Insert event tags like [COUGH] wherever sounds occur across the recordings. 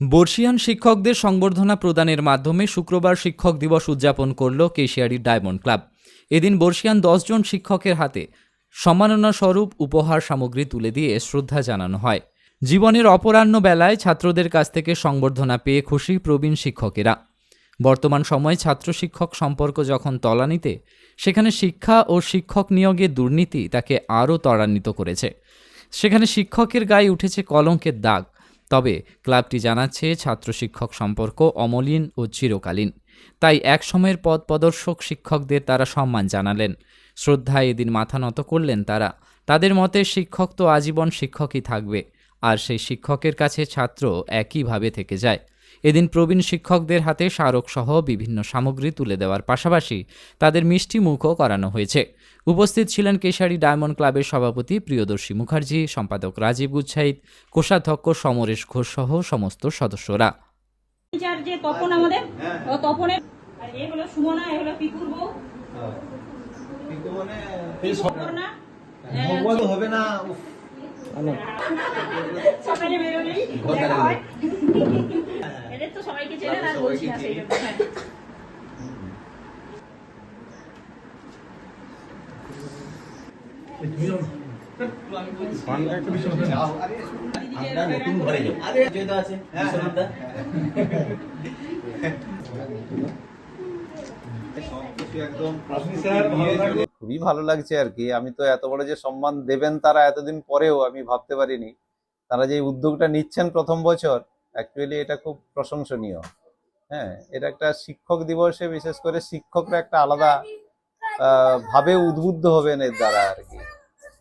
বর্ষিয়ান শিক্ষকদের সংবর্ধনা প্রদানের মাধ্যমে শুক্রবার শিক্ষক দিবস উদযাপন করল কেশিয়ারি ডায়মন্ড ক্লাব। এদিন বর্ষিয়ান দশজন শিক্ষকের হাতে সম্মাননা স্বরূপ উপহার সামগ্রী তুলে দিয়ে শ্রদ্ধা জানানো হয়। জীবনের অপরাহ্ন বেলায় ছাত্রদের কাছ থেকে সংবর্ধনা পেয়ে খুশি প্রবীণ শিক্ষকেরা। বর্তমান সময়ে ছাত্র শিক্ষক সম্পর্ক যখন তলানিতে, সেখানে শিক্ষা ও শিক্ষক নিয়োগে দুর্নীতি তাকে আরও ত্বরান্বিত করেছে। সেখানে শিক্ষকের গায়ে উঠেছে কলঙ্কের দাগ। তবে ক্লাবটি জানাচ্ছে ছাত্র শিক্ষক সম্পর্ক অমলিন ও চিরকালীন। তাই এক সময়ের পদ প্রদর্শক শিক্ষকদের তারা সম্মান জানালেন। শ্রদ্ধায় এদিন মাথা নত করলেন তারা। তাদের মতে শিক্ষক তো আজীবন শিক্ষকই থাকবে, আর সেই শিক্ষকের কাছে ছাত্র একইভাবে থেকে যায়। এদিন প্রবীণ শিক্ষকদের হাতে স্মারকসহ বিভিন্ন সামগ্রী তুলে দেওয়ার পাশাপাশি তাদের মিষ্টি মুখও করানো হয়েছে। উপস্থিত ছিলেন কেশারি ডায়মন্ড ক্লাবের সভাপতি প্রিয়দর্শী মুখার্জি সম্পাদক রাজীব গুচ্ছাইত কোষাধ্যক্ষ সমরেশ ঘোষ সহ সমস্ত সদস্যরা। যে তপন আমাদের তপনের এ হলো সুমনা এ হলো পিকুর বউ। কিন্তু মানে তো হবে না সকালে বেরোলেই হয়। তো সবাইকে চেনেন আর বলছি না সেই জন্য হ্যাঁ। একদম খুবই ভালো লাগছে আর কি। আমি তো এত বড় যে সম্মান দেবেন তারা এতদিন পরেও আমি ভাবতে পারিনি। তারা যে উদ্যোগটা নিচ্ছেন প্রথম বছর অ্যাকচুয়ালি এটা খুব প্রশংসনীয়। হ্যাঁ এটা একটা শিক্ষক দিবসে বিশেষ করে শিক্ষকরা একটা আলাদা ভাবে উদ্বুদ্ধ হবেন এর দ্বারা আর কি।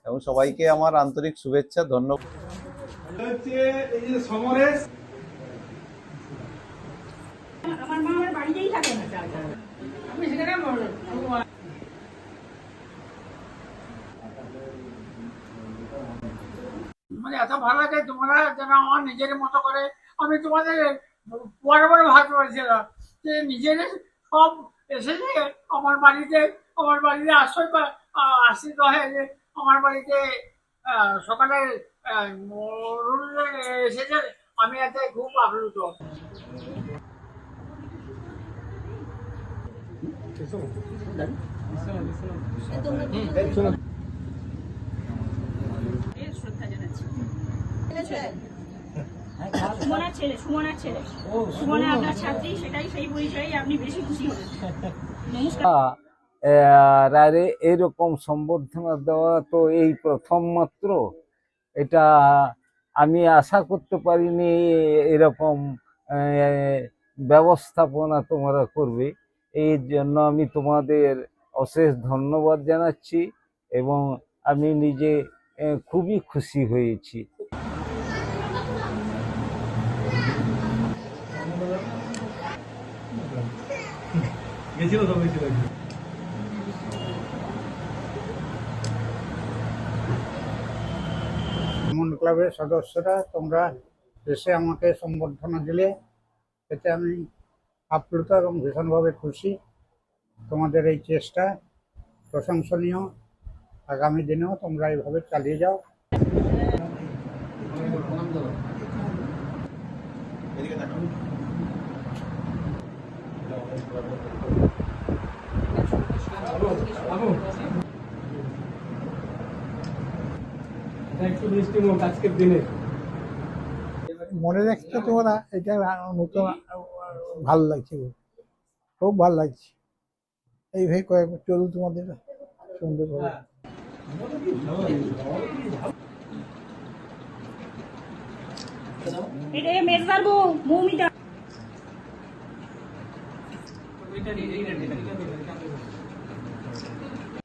এবং সবাইকে আমার আন্তরিক শুভেচ্ছা ধন্যবাদ। হচ্ছে এই যে সমরেশ আমার মা আমার বাড়িতেই থাকে না। আমি সেখানে মানে এত ভালো লাগে তোমরা যেন আমার নিজের মতো করে আমি তোমাদের বড় বড় ভালোবাসিলাম যে নিজের সব এসেছে আমার বাড়িতে আমার বাড়িতে আশ্রয় আশ্রিত হয়ে যে আমার বাড়িতে সকালে এসেছে আমি এতে খুব আপ্লুত। শ্রদ্ধা জানাচ্ছি। সুমনার ছেলে সুমনার ছেলে। সুমনা আপনার ছাত্রী সেটাই সেই পরিচয়ে আপনি বেশি খুশি [LAUGHS] নমস্কার। আরে এরকম সম্বর্ধনা দেওয়া তো এই প্রথম মাত্র। এটা আমি আশা করতে পারিনি এরকম ব্যবস্থাপনা তোমরা করবে। এই জন্য আমি তোমাদের অশেষ ধন্যবাদ জানাচ্ছি এবং আমি নিজে খুবই খুশি হয়েছি। গেছিল তো গেছিল এমন ক্লাবের সদস্যরা তোমরা এসে আমাকে সম্বর্ধনা দিলে। এতে আমি আপ্লুত এবং ভীষণভাবে খুশি। তোমাদের এই চেষ্টা প্রশংসনীয়। আগামী দিনেও তোমরা এইভাবে চালিয়ে যাও। এদিকে মনে রাখছো তোমরা এটা নতুন ভালো লাগছে। খুব ভালো লাগছে। এইভাবে কয়েক চলুন তোমাদের সুন্দরভাবে এটা মৌমিতা।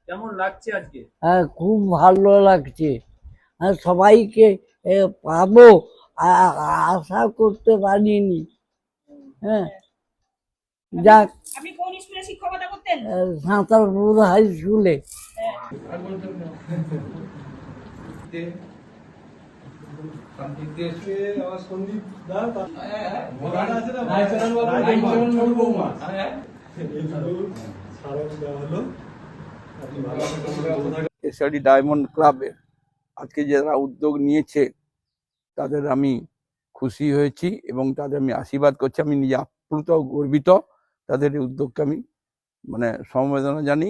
কেমন লাগছে আজকে? হ্যাঁ খুব ভালো লাগছে। সবাইকে এ, পাবো। আশা করতে পারিনি। হ্যাঁ। যাক। আপনি কোন স্কুলে শিক্ষকতা করতেন? সাঁতারপুর হাই স্কুলে। বৌমা স্মারক দেওয়া হলো। থাকুন ডায়মন্ড ক্লাবে আজকে যারা উদ্যোগ নিয়েছে, তাদের আমি খুশি হয়েছি এবং তাদের আমি আশীর্বাদ করছি। আমি নিজে আপ্লুত, গর্বিত তাদের এই উদ্যোগকে আমি মানে সমবেদনা জানি।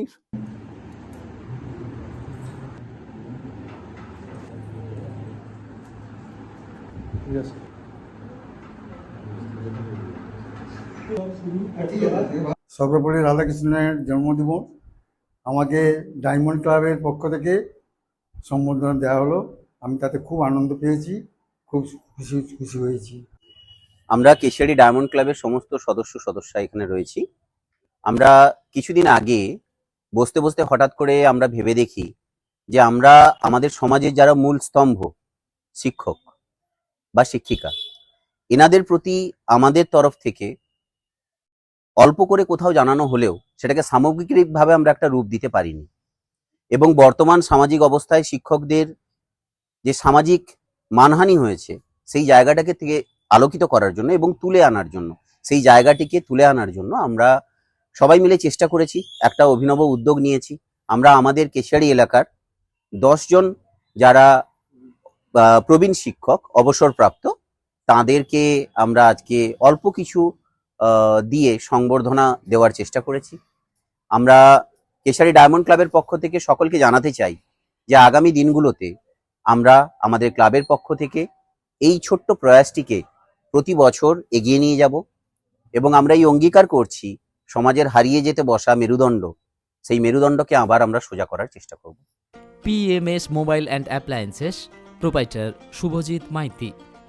সর্বোপরি রাধাকৃষ্ণের জন্মদিবস। আমাকে ডায়মন্ড ক্লাবের পক্ষ থেকে সম্বর্ধনা দেওয়া হলো। আমি তাতে খুব আনন্দ পেয়েছি, খুব খুশি খুশি হয়েছি। আমরা কেশিয়ারি ডায়মন্ড ক্লাবের সমস্ত সদস্য সদস্যা এখানে রয়েছি। আমরা কিছুদিন আগে বসতে বসতে হঠাৎ করে আমরা ভেবে দেখি যে আমরা আমাদের সমাজের যারা মূল স্তম্ভ, শিক্ষক বা শিক্ষিকা, এনাদের প্রতি আমাদের তরফ থেকে অল্প করে কোথাও জানানো হলেও সেটাকে সামগ্রিকভাবে আমরা একটা রূপ দিতে পারিনি। এবং বর্তমান সামাজিক অবস্থায় শিক্ষকদের যে সামাজিক মানহানি হয়েছে, সেই জায়গাটাকে থেকে আলোকিত করার জন্য এবং তুলে আনার জন্য, সেই জায়গাটিকে তুলে আনার জন্য আমরা সবাই মিলে চেষ্টা করেছি, একটা অভিনব উদ্যোগ নিয়েছি। আমরা আমাদের কেশিয়ারি এলাকার জন যারা প্রবীণ শিক্ষক, অবসরপ্রাপ্ত, তাদেরকে আমরা আজকে অল্প কিছু দিয়ে সংবর্ধনা দেওয়ার চেষ্টা করেছি। আমরা কেশারি ডায়মন্ড ক্লাবের পক্ষ থেকে সকলকে জানাতে চাই যে আগামী দিনগুলোতে আমরা আমাদের ক্লাবের পক্ষ থেকে এই ছোট্ট প্রয়াসটিকে প্রতি বছর এগিয়ে নিয়ে যাব এবং আমরা এই অঙ্গীকার করছি, সমাজের হারিয়ে যেতে বসা মেরুদণ্ড, সেই মেরুদণ্ডকে আবার আমরা সোজা করার চেষ্টা করব। PMS mobile and appliances proprietor Subhajit Maity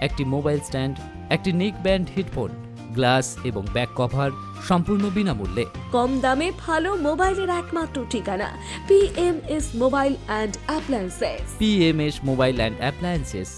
একটি মোবাইল স্ট্যান্ড একটি নিক ব্যান্ড হেডফোন গ্লাস এবং ব্যাক কভার সম্পূর্ণ বিনামূল্যে। কম দামে ভালো মোবাইলের একমাত্র ঠিকানা PMS mobile and appliances PMS mobile and appliances